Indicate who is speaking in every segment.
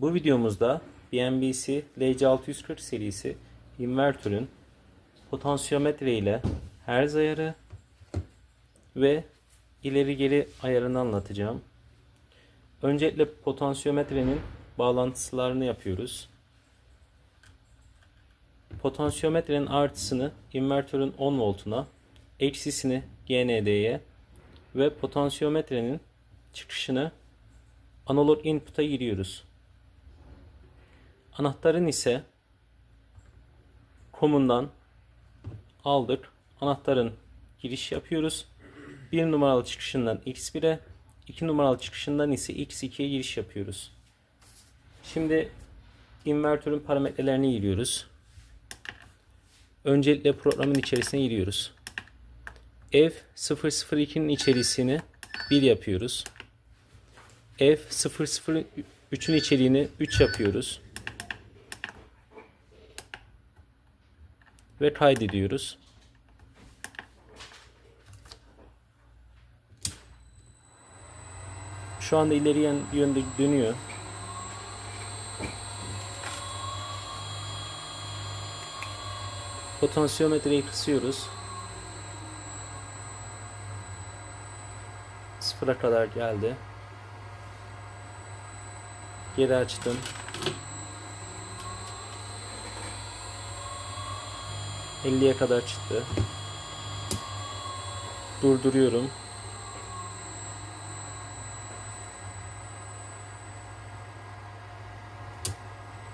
Speaker 1: Bu videomuzda BMWC LC640 serisi invertörün potansiyometre ile herz ayarı ve ileri geri ayarını anlatacağım. Öncelikle potansiyometrenin bağlantılarını yapıyoruz. Potansiyometrenin artısını invertörün 10 voltuna, eksisini GND'ye ve potansiyometrenin çıkışını analog input'a giriyoruz. Anahtarın ise komundan aldık. Anahtarın giriş yapıyoruz. 1 numaralı çıkışından X1'e, 2 numaralı çıkışından ise X2'ye giriş yapıyoruz. Şimdi invertörün parametrelerini giriyoruz. Öncelikle programın içerisine giriyoruz. F002'nin içerisini 1 yapıyoruz. F003'ün içeriğini 3 yapıyoruz. Ve kaydediyoruz. Şu anda ileri yönde dönüyor. Potansiyometreyi kısıyoruz. Sıfıra kadar geldi. Geri açtım. Elliye kadar çıktı. Durduruyorum.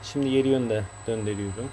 Speaker 1: Şimdi geri yönde döndürüyorum.